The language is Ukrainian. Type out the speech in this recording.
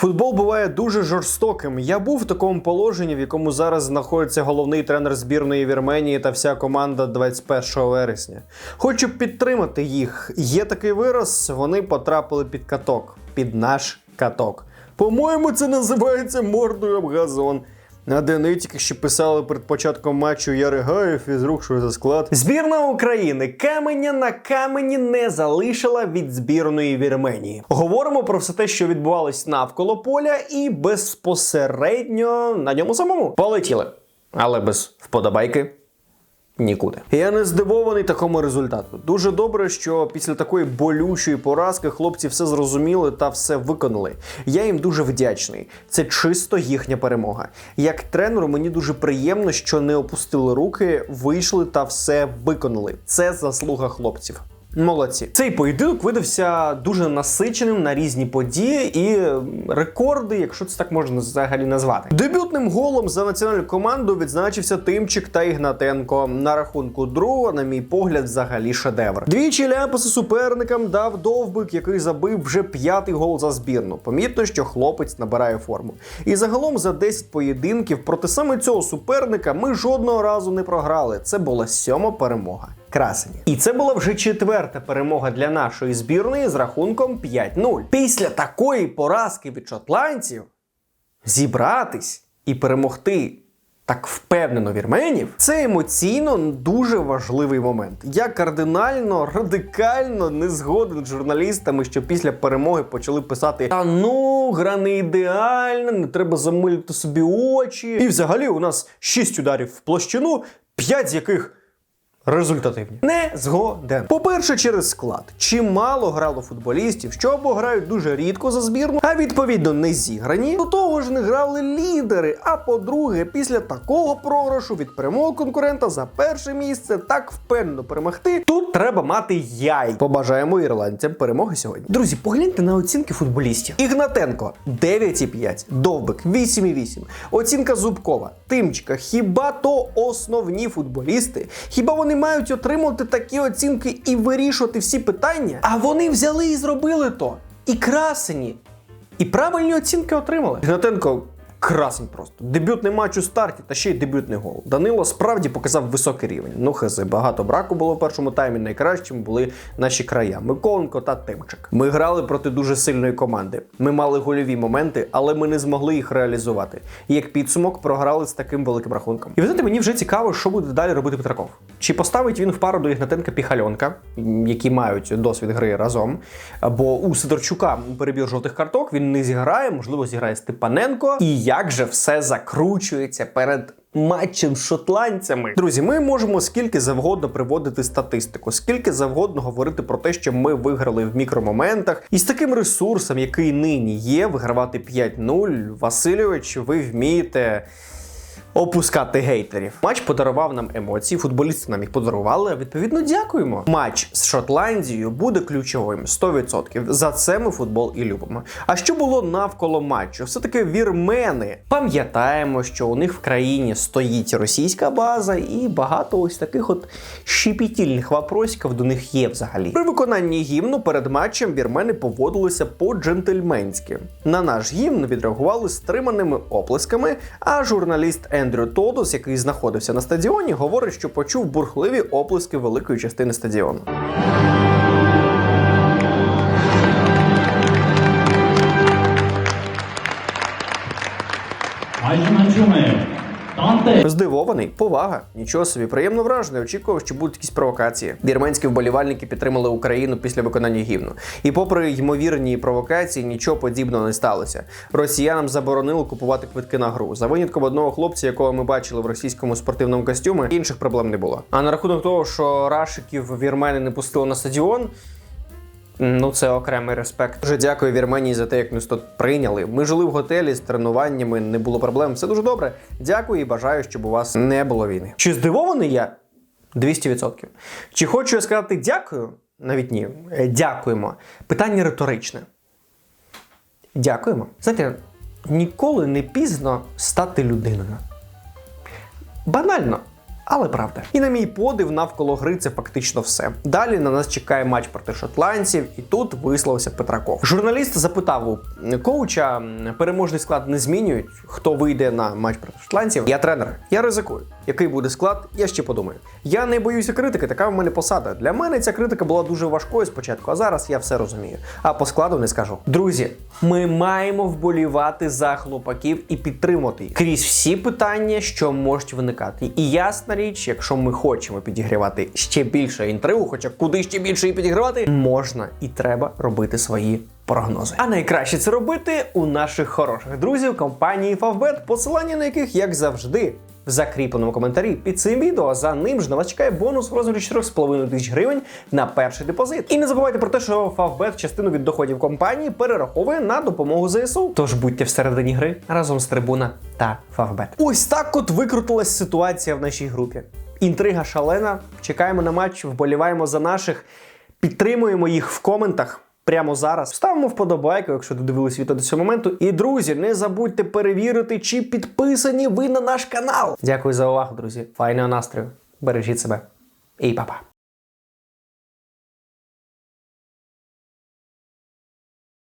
Футбол буває дуже жорстоким. Я був в такому положенні, в якому зараз знаходиться головний тренер збірної Вірменії та вся команда 21 вересня. Хочу підтримати їх. Є такий вираз, вони потрапили під каток, під наш каток. По-моєму, це називається мордою об газон. На аналітики ще писали перед початком матчу Яригаєв із що за склад. Збірна України каменя на камені не залишила від збірної Вірменії. Говоримо про все те, що відбувалось навколо поля, і безпосередньо на ньому самому полетіли. Але без вподобайки нікуди. Я не здивований такому результату. Дуже добре, що після такої болючої поразки хлопці все зрозуміли та все виконали. Я їм дуже вдячний. Це чисто їхня перемога. Як тренеру, мені дуже приємно, що не опустили руки, вийшли та все виконали. Це заслуга хлопців. Молодці. Цей поєдинок видався дуже насиченим на різні події і рекорди, якщо це так можна взагалі назвати. Дебютним голом за національну команду відзначився Тимчик та Ігнатенко. На рахунку другого, на мій погляд, взагалі шедевр. Двічі ляпаси суперникам дав довбик, який забив вже п'ятий гол за збірну. Помітно, що хлопець набирає форму. І загалом за 10 поєдинків проти саме цього суперника ми жодного разу не програли. Це була сьома перемога. Красені. І це була вже четверта перемога для нашої збірної з рахунком 5-0. Після такої поразки від шотландців зібратись і перемогти. Так впевнено вірменів, це емоційно дуже важливий момент. Я кардинально, радикально не згоден з журналістами, що після перемоги почали писати: Та ну, гра не ідеальна, не треба замилити собі очі. І взагалі у нас 6 ударів в площину, 5 з яких результативні. Не згоден. По-перше, через склад. Чимало грало футболістів, що або грають дуже рідко за збірну, а відповідно не зіграні. До того ж не грали лідери. А по-друге, після такого програшу від перемоги конкурента за перше місце так впевнено перемогти. Тут треба мати яй. Побажаємо ірландцям перемоги сьогодні. Друзі, погляньте на оцінки футболістів. Ігнатенко 9,5, Довбик 8,8. Оцінка Зубкова, Тимчика. Хіба то основні футболісти? Хіба вони мають отримувати такі оцінки і вирішувати всі питання? А вони взяли і зробили то. І красені. І правильні оцінки отримали. Ігнатенко красень просто. Дебютний матч у старті та ще й дебютний гол. Данило справді показав високий рівень. Ну хизи, багато браку було в першому таймі. Найкращими були наші края Миколенко та Тимчик. Ми грали проти дуже сильної команди. Ми мали гольові моменти, але ми не змогли їх реалізувати. І як підсумок програли з таким великим рахунком. І ви знаєте, мені вже цікаво, що буде далі робити Петраков. Чи поставить він в пару до Ігнатенка Піхальонка, які мають досвід гри разом. Бо у Сидорчука перебір жовтих карток він не зіграє, можливо, зіграє Степаненко. І як же все закручується перед. Матчем шотландцями. Друзі, ми можемо скільки завгодно приводити статистику, скільки завгодно говорити про те, що ми виграли в мікромоментах. І з таким ресурсом, який нині є, вигравати 5-0. Васильович, ви вмієте опускати гейтерів. Матч подарував нам емоції, футболісти нам їх подарували. Відповідно, дякуємо. Матч з Шотландією буде ключовим 100%. За це ми футбол і любимо. А що було навколо матчу? Все таки вірмени. Пам'ятаємо, що у них в країні стоїть російська база, і багато ось таких от щепетільних вопросиків до них є взагалі. При виконанні гімну перед матчем вірмени поводилися по-джентльменськи. На наш гімн відреагували стриманими оплесками, а журналіст Ендрю Тодос, який знаходився на стадіоні, говорить, що почув бурхливі оплески великої частини стадіону. Айчманчуме, Танте. Здивований, повага, нічого собі, приємно вражений. Очікував, що будуть якісь провокації. Вірменські вболівальники підтримали Україну після виконання гімну. І попри ймовірні провокації, нічого подібного не сталося. Росіянам заборонили купувати квитки на гру. За винятком одного хлопця, якого ми бачили в російському спортивному костюмі, інших проблем не було. А на рахунок того, що рашиків вірмени не пустили на стадіон. Ну, це окремий респект. Дуже дякую Вірменії за те, як нас тут прийняли. Ми жили в готелі з тренуваннями, не було проблем. Все дуже добре. Дякую і бажаю, щоб у вас не було війни. Чи здивований я? 200%. Чи хочу я сказати дякую? Навіть ні. Е, Дякуємо. Питання риторичне. Дякуємо. Знаєте, ніколи не пізно стати людиною. Банально. Але правда. І на мій подив, навколо гри це фактично все. Далі на нас чекає матч проти шотландців, і тут висловився Петраков. Журналіст запитав у коуча: переможний склад не змінюють. Хто вийде на матч проти шотландців? Я тренер. Я ризикую. Який буде склад? Я ще подумаю. Я не боюся критики, така в мене посада. Для мене ця критика була дуже важкою спочатку, а зараз я все розумію. А по складу не скажу. Друзі, ми маємо вболівати за хлопаків і підтримувати їх крізь всі питання, що можуть виникати. І ясна річ, якщо ми хочемо підігрівати ще більше інтригу, хоча куди ще більше її підігравати, можна і треба робити свої. Прогнози. А найкраще це робити у наших хороших друзів компанії Favbet, посилання на яких, як завжди, в закріпленому коментарі під цим відео. За ним ж на вас чекає бонус в розмірі 4,5 тисяч гривень на перший депозит. І не забувайте про те, що Favbet частину від доходів компанії перераховує на допомогу ЗСУ. Тож будьте всередині гри разом з трибуна та Favbet. Ось так от викрутилась ситуація в нашій групі. Інтрига шалена. Чекаємо на матч, вболіваємо за наших, підтримуємо їх в коментах. Прямо зараз ставимо вподобайку, якщо додивились відео до цього моменту. І друзі, не забудьте перевірити, чи підписані ви на наш канал. Дякую за увагу, друзі. Файного настрою. Бережіть себе і па-па.